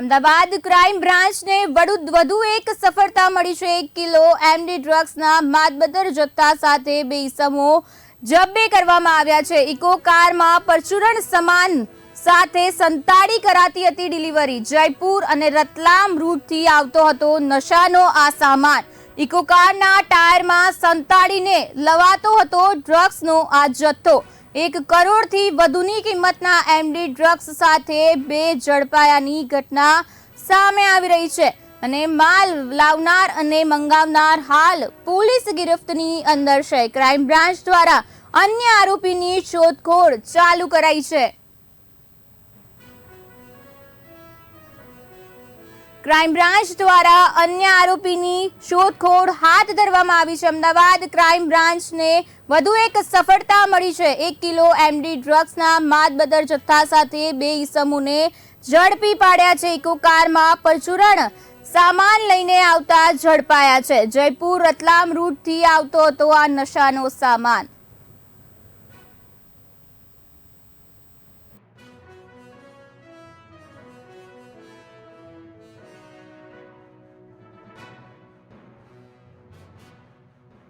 Ahmedabad crime બ્રાન્ચને વધુ એક સફળતા મળી છે. એક કિલો એમડી ડ્રગ્સના માદબદર જથ્થા સાથે બે ઇસમો જબ્બે કરવામાં આવ્યા છે. ઇકો કારમાં પરચુરણ સમાન સાથે સંતાડી કરાતી હતી ડિલિવરી. જયપુર અને રતલામ રૂટથી આવતો હતો નશાનો આ સામાન. ઇકો કારના ટાયરમાં સંતાડીને લવાતો હતો ડ્રગ્સનો આ જથ્થો. એક કરોડથી વધુની કિંમતના એમડી ડ્રગ્સ સાથે બે ઝડપાયાની ઘટના સામે આવી રહી છે અને માલ લાવનાર અને મંગાવનાર હાલ પોલીસ ગિરફ્તની અંદર છે. ક્રાઇમ બ્રાન્ચ દ્વારા અન્ય આરોપીની શોધખોળ ચાલુ કરાઈ છે. ક્રાઇમ બ્રાન્ચ દ્વારા અન્ય આરોપીની શોધખોળ હાથ ધરવામાં આવી છે. અમદાવાદ ક્રાઇમ બ્રાન્ચને વધુ એક સફળતા મળી છે. એક કિલો એમડી ડ્રગ્સના માદબદર જથ્થા સાથે બે ઈસમોને ઝડપી પાડ્યા છે. ઇકો કારમાં પરચુરણ સામાન લઈને આવતા ઝડપાયા છે. જયપુર રતલામ રૂટથી આવતો હતો આ નશાનો સામાન.